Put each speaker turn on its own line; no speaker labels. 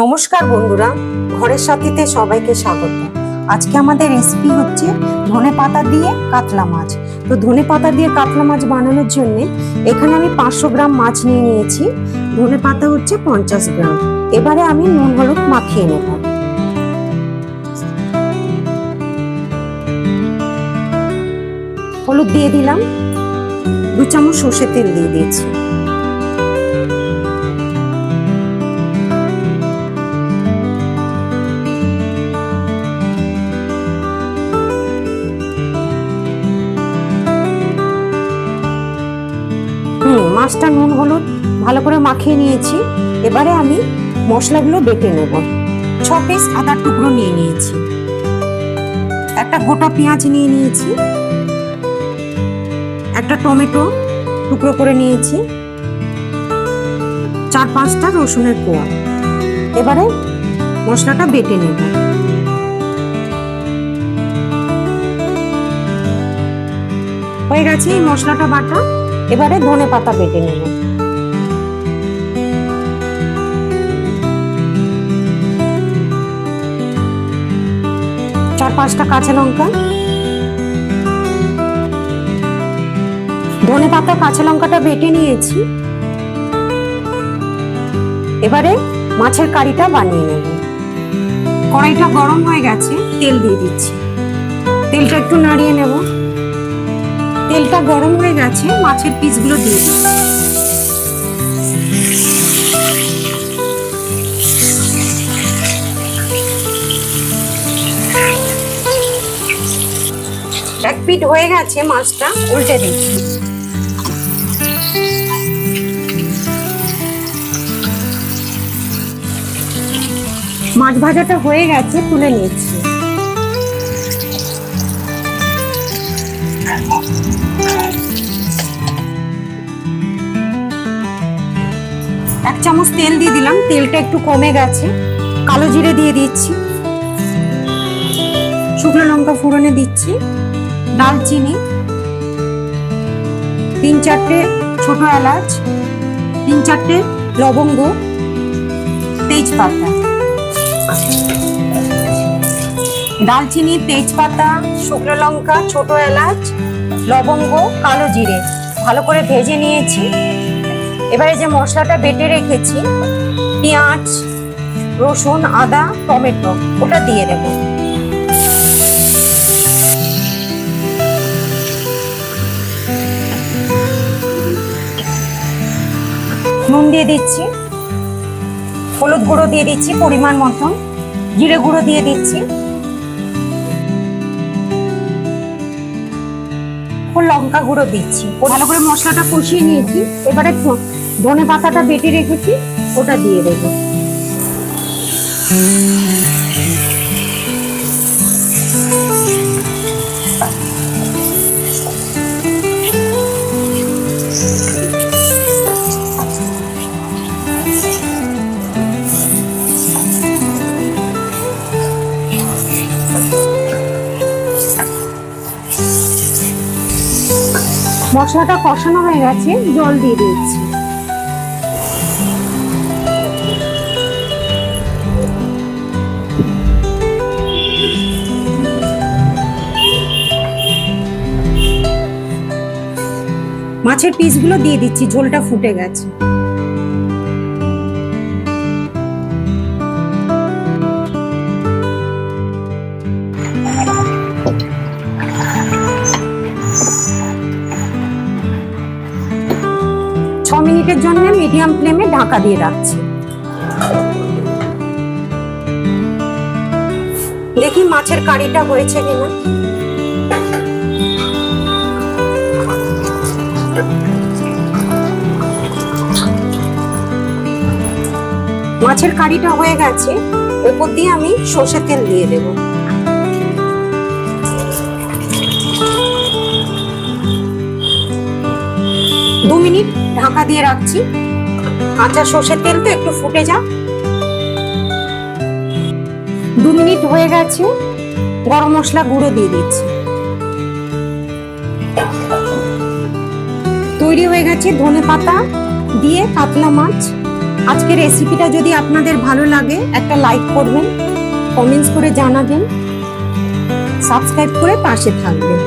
নমস্কার বন্ধুরা, ঘরের সাথীতে সবাইকে স্বাগত। আজকে আমাদের রেসিপি হচ্ছে ধনে পাতা দিয়ে কাতলা মাছ। তো ধনে পাতা দিয়ে কাতলা মাছ বানানোর জন্য এখানে আমি পাঁচশো গ্রাম মাছ নিয়ে নিয়েছি। ধনে পাতা হচ্ছে পঞ্চাশ গ্রাম। এবারে আমি নুন, হলুদ মাখিয়ে নেব। হলুদ দিয়ে দিলাম। দু চামচ সর্ষের তেল দিয়ে দিয়েছি। মাছটা নুন, হলুদ ভালো করে মাখিয়ে নিয়েছি। এবারে আমি মশলাগুলো বেটে নেব। ছ পিস আদার টুকরো নিয়ে নিয়েছি। একটা গোটা পেঁয়াজ নিয়ে নিয়েছি। একটা টমেটো টুকরো করে নিয়েছি। চার পাঁচটা রসুনের কোয়া। এবারে মশলাটা বেটে নেব। হয়ে গেছে এই মশলাটা বাটা। এবারে ধনে পাতা বেটে নেব। চার পাঁচটা কাঁচা লঙ্কা। ধনে পাতা কাঁচা লঙ্কাটা বেটে নিয়েছি। এবারে মাছের কারিটা বানিয়ে নেব। কড়াইটা গরম হয়ে গেছে, তেল দিয়ে দিচ্ছি। তেলটা একটু নাড়িয়ে নেব। তেলটা গরম হয়ে গেছে, মাছের পিসগুলো দিয়ে দিচ্ছি এক পিট হয়ে গেছে মাছটা, উল্টে দিচ্ছি মাছ ভাজাটা হয়ে গেছে, তুলে নিচ্ছি। এক চামচ তেল দিয়ে দিলাম, তেলটা একটু কমে গেছে। কালো জিরে দিয়ে দিচ্ছি। শুকনো লঙ্কা ফোড়নে দিচ্ছি। দালচিনি তিন চারটে ছোট এলাচ। তিন চারটে লবঙ্গ। তেজপাতা। দালচিনি তেজপাতা, শুকনো লঙ্কা, ছোট এলাচ, লবঙ্গ, কালো জিরে। ভালো করে ভেজে নিয়েছি। এবারে যে মশলাটা বেটে রেখেছি, পেঁয়াজ, রসুন, আদা, টমেটো, ওটা দিয়ে দেবো। নুন দিয়ে দিচ্ছি, হলুদ গুঁড়ো দিয়ে দিচ্ছি পরিমাণ মতন, জিরে গুঁড়ো দিয়ে দিচ্ছি। ও লঙ্কা গুঁড়ো দিচ্ছি। ভালো করে মশলাটা কষিয়ে নিয়েছি। এবারে ধনে পাতাটা বেটে রেখেছি, ওটা দিয়ে দেবো। মশলাটা কষানো হয়ে গেছে জল দিয়ে দিচ্ছি। মাছের পিসগুলো দিয়ে দিচ্ছি ঝোলটা ফুটে গেছে। ছ মিনিটের জন্য মিডিয়াম ফ্লেমে ঢাকা দিয়ে রাখছি। দেখি মাছের কারিটা হয়েছে কিনা। মাছের কারিটা হয়ে গেছে। ওপর দিয়ে আমি সর্ষের তেল দিয়ে দেবো। দু মিনিট ঢাকা দিয়ে রাখছি। কাঁচা সর্ষের তেল তো একটু ফুটে যা দু মিনিট হয়ে গেছে, গরম মশলা গুঁড়ো দিয়ে দিচ্ছি। তৈরি হয়ে গেছে ধনে পাতা দিয়ে কাতলা মাছ। আজকের রেসিপিটা যদি আপনাদের ভালো লাগে, একটা লাইক করবেন কমেন্টস করে জানাবেন সাবস্ক্রাইব করে পাশে থাকবেন।